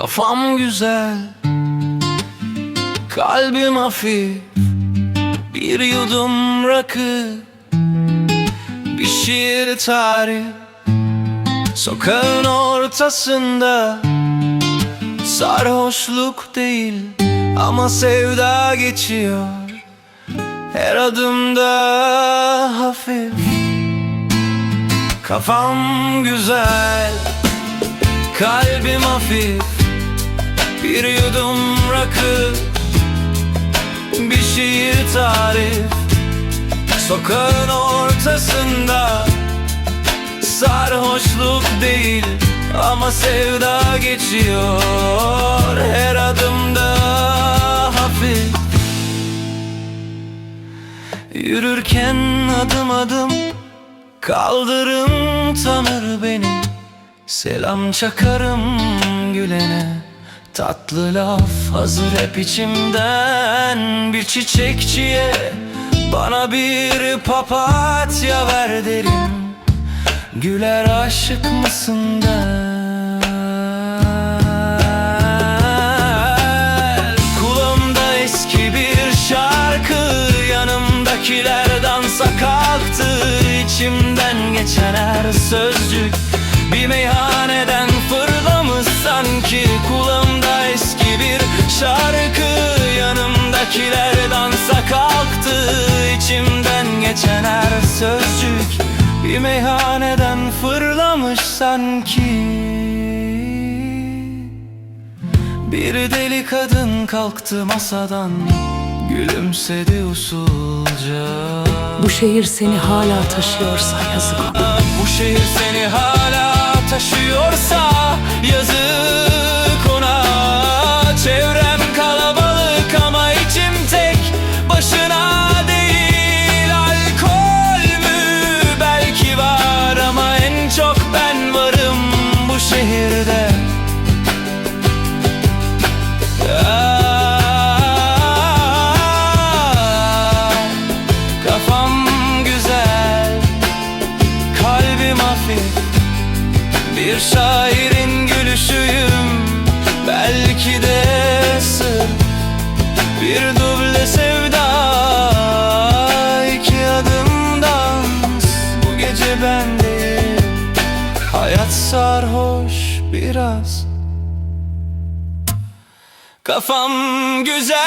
Kafam güzel Kalbim hafif Bir yudum rakı Bir şiir tarif Sokağın ortasında Sarhoşluk değil Ama sevda geçiyor. Her adımda hafif Kafam güzel Kalbim hafif Bir yudum rakı Bir şiir tarif. Sokağın ortasında Sarhoşluk değil Ama sevda geçiyor. Her adımda hafif. Yürürken adım adım Kaldırım tanır beni. Selam çakarım Tatlı laf hazır hep içimden. Bir çiçekçiye Bana bir papatya ver derim. Güler aşık mısın der? Kulağımda eski bir şarkı Yanımdakiler dansa kalktı. İçimden geçen her sözcük Bir meyhaneden fırlamış sanki bir şarkı Yanımdakiler dansa kalktı. İçimden geçen her sözcük Bir meyhaneden fırlamış sanki. Bir deli kadın kalktı masadan Gülümsedi usulca. Bu şehir seni hala taşıyorsa yazık. Bu şehir seni hala taşıyorsa Yazık Kalbim hafif Bir şairin gülüşüyüm Belki de sır. Bir duble sevda iki adım dans. Bu gece ben değil Hayat sarhoş biraz. Kafam güzel,